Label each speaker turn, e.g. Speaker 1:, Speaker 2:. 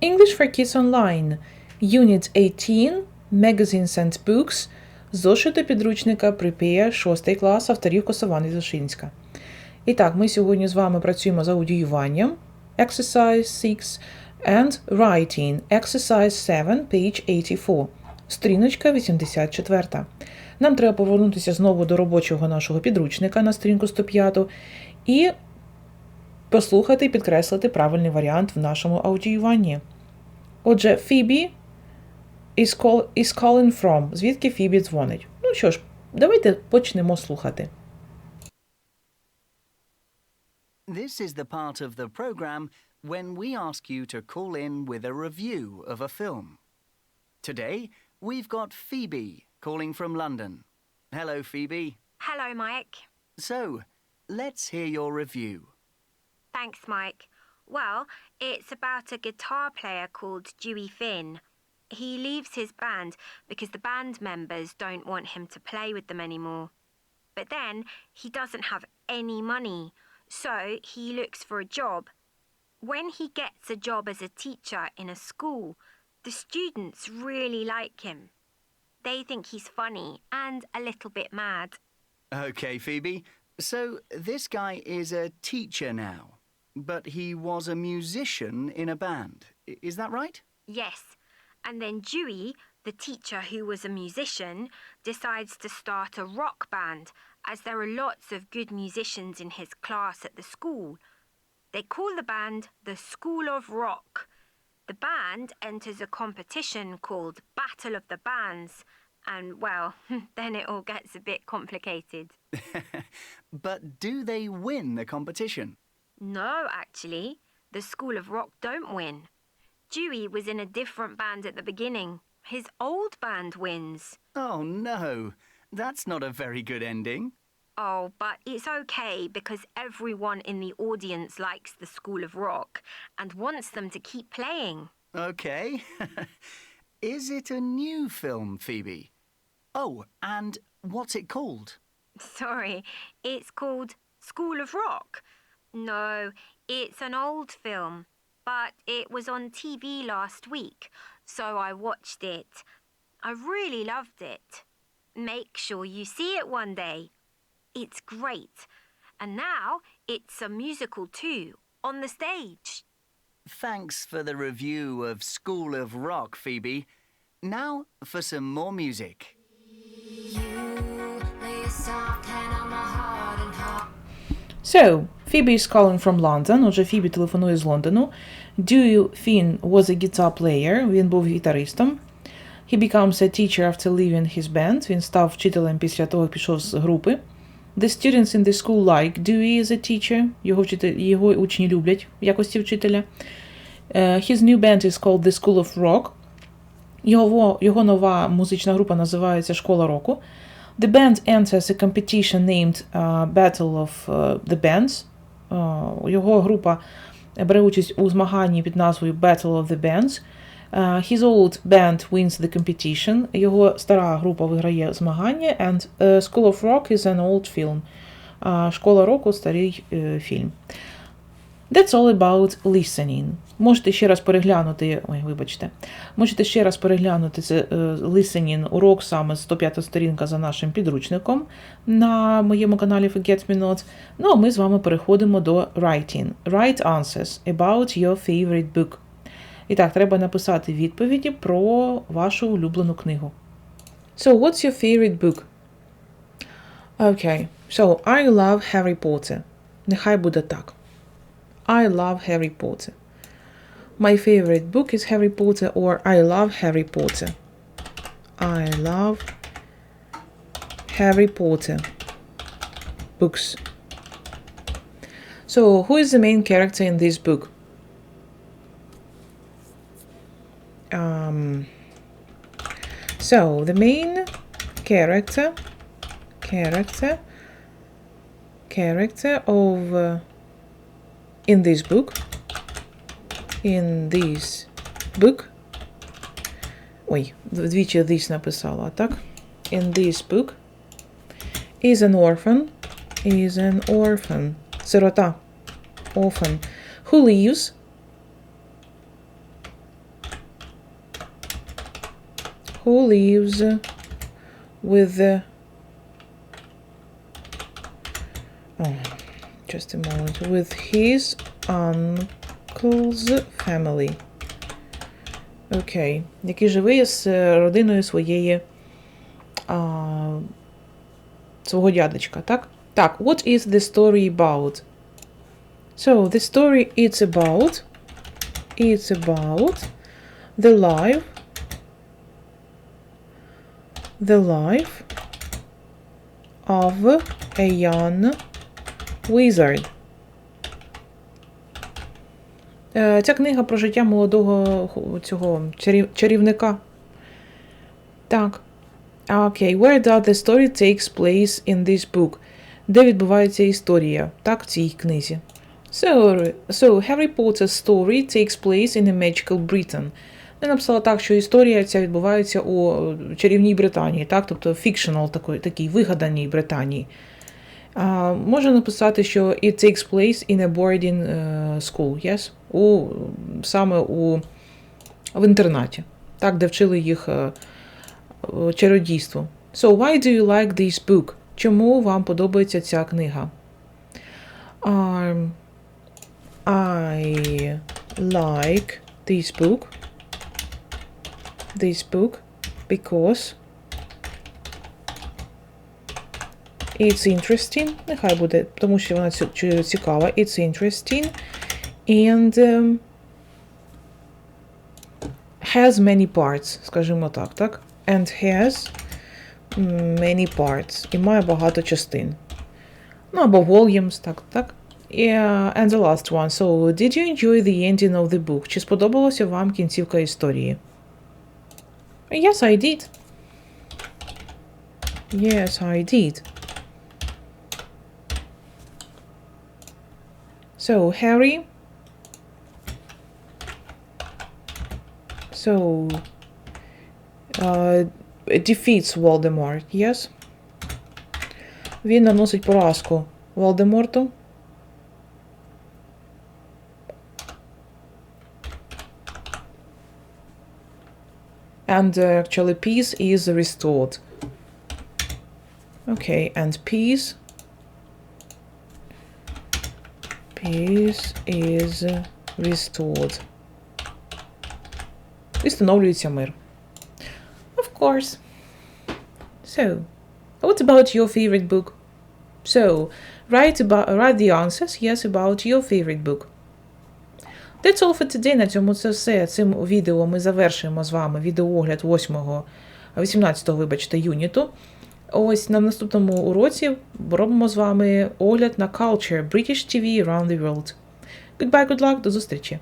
Speaker 1: English for Kids Online, Unit 18, Magazines and Books, зошити підручника Prepare 6 клас авторів Косован і Зашинська. І так, ми сьогодні з вами працюємо з аудіюванням Exercise 6 and Writing Exercise 7, page 84, сторіночка 84. Нам треба повернутися знову до робочого нашого підручника на сторінку 105 і послухати і підкреслити правильний варіант в нашому аудіюванні. Отже, Phoebe is, call, is calling from. Звідки Фібі дзвонить? Ну що ж, давайте почнемо слухати.
Speaker 2: This is the part of the program when we ask you to call in with a review of a film. Today, we've got Phoebe calling from London. Hello, Phoebe.
Speaker 3: Hello, Mike.
Speaker 2: So, let's hear your review.
Speaker 3: Thanks, Mike. Well, it's about a guitar player called Dewey Finn. He leaves his band because the band members don't want him to play with them anymore. But then he doesn't have any money, so he looks for a job. When he gets a job as a teacher in a school, the students really like him. They think he's funny and a little bit mad.
Speaker 2: Okay, Phoebe. So, this guy is a teacher now, but he was a musician in a band. I- Is that right?
Speaker 3: Yes. And then Dewey, the teacher who was a musician, decides to start a rock band as there are lots of good musicians in his class at the school. They call the band the School of Rock. The band enters a competition called Battle of the Bands, and well, then it all gets a bit complicated.
Speaker 2: But do they win the competition?
Speaker 3: No, actually, the School of Rock don't win. Dewey was in a different band at the beginning. His old band wins.
Speaker 2: Oh no, that's not a very good ending.
Speaker 3: Oh, but it's okay because everyone in the audience likes the School of Rock and wants them to keep playing.
Speaker 2: Okay. Is it a new film, Phoebe? Oh, and what's it called?
Speaker 3: Sorry, it's called School of Rock. No, it's an old film, but it was on TV last week, so I watched it. I really loved it. Make sure you see it one day. It's great. And now it's a musical too, on the stage.
Speaker 2: Thanks for the review of School of Rock, Phoebe. Now for some more music.
Speaker 1: So, Phoebe is calling from London. Отже, Фібі телефонує з Лондону. Dewey Finn was a guitar player. Він був гітаристом. He becomes a teacher after leaving his band. Він став вчителем після того, як пішов з групи. The students in the school like Dewey as a teacher. Його, вчитель, його учні люблять в якості вчителя. Uh, his new band is called The School of Rock. Його, його нова музична група називається Школа року. The band enters a competition named uh, Battle of uh, the Bands. Uh, його група бере участь у змаганні під назвою Battle of the Bands. Uh, his old band wins the competition. Його стара група виграє змагання. And uh, School of Rock is an old film. Школа року старий е, фільм. That's all about listening. Можете ще раз переглянути, ой, вибачте, можете ще раз переглянути це е, listening урок саме 105 сторінка за нашим підручником на моєму каналі Forget Me Not. Ну, а ми з вами переходимо до writing. Write answers about your favorite book. І так, треба написати відповіді про вашу улюблену книгу. So, what's your favorite book? Okay, so I love Harry Potter. Нехай буде так. I love Harry Potter. My favorite book is Harry Potter or I love Harry Potter. I love Harry Potter books. So, who is the main character in this book? Um, so, the main character, character, character of uh, in this book in this book Ой, двічі this написала, так? In this book is an orphan is an orphan. Сирота. Orphan. Who lives who lives with the oh, just a moment with his uncle's family. Окей. Який живе з е, родиною своєї а, свого дядечка, так? Так, what is the story about? So, the story it's about it's about the life the life of a young wizard. Е, Ця книга про життя молодого цього чарів- чарівника. Так. Окей. Where does the story takes place in this book? Де відбувається історія? Так, в цій книзі. So, so Harry Potter's story takes place in a magical Britain. Я написала так, що історія ця відбувається у чарівній Британії, так? Тобто fictional такої, такій вигаданій Британії. Можна написати, що it takes place in a boarding е, school, yes? У, саме у, в інтернаті, так, де вчили їх е, е. So, why do you like this book? Чому вам подобається ця книга? Um, I like this book. This book because it's interesting. Нехай буде, тому що вона ці- чи- цікава. It's interesting. And um, has many parts, скажімо так, так? And has many parts. І має багато частин. Ну, або volumes, так, так. Yeah, and the last one. So, did you enjoy the ending of the book? Чи сподобалася вам кінцівка історії? Yes, I did. Yes, I did. So, Harry. So, uh, defeats Voldemort, yes? Він наносить поразку Волдеморту. And uh, actually, peace is restored. Okay, and peace. Peace is restored. Встановлюється мир. Of course. So, what about your favorite book? So, write about write the answers, yes, about your favorite book. That's all for today. На цьому це все. Цим відео ми завершуємо з вами відеоогляд 8, 18, вибачте, юніту. Ось на наступному уроці робимо з вами огляд на Culture British TV Around the World. Goodbye, good luck, до зустрічі!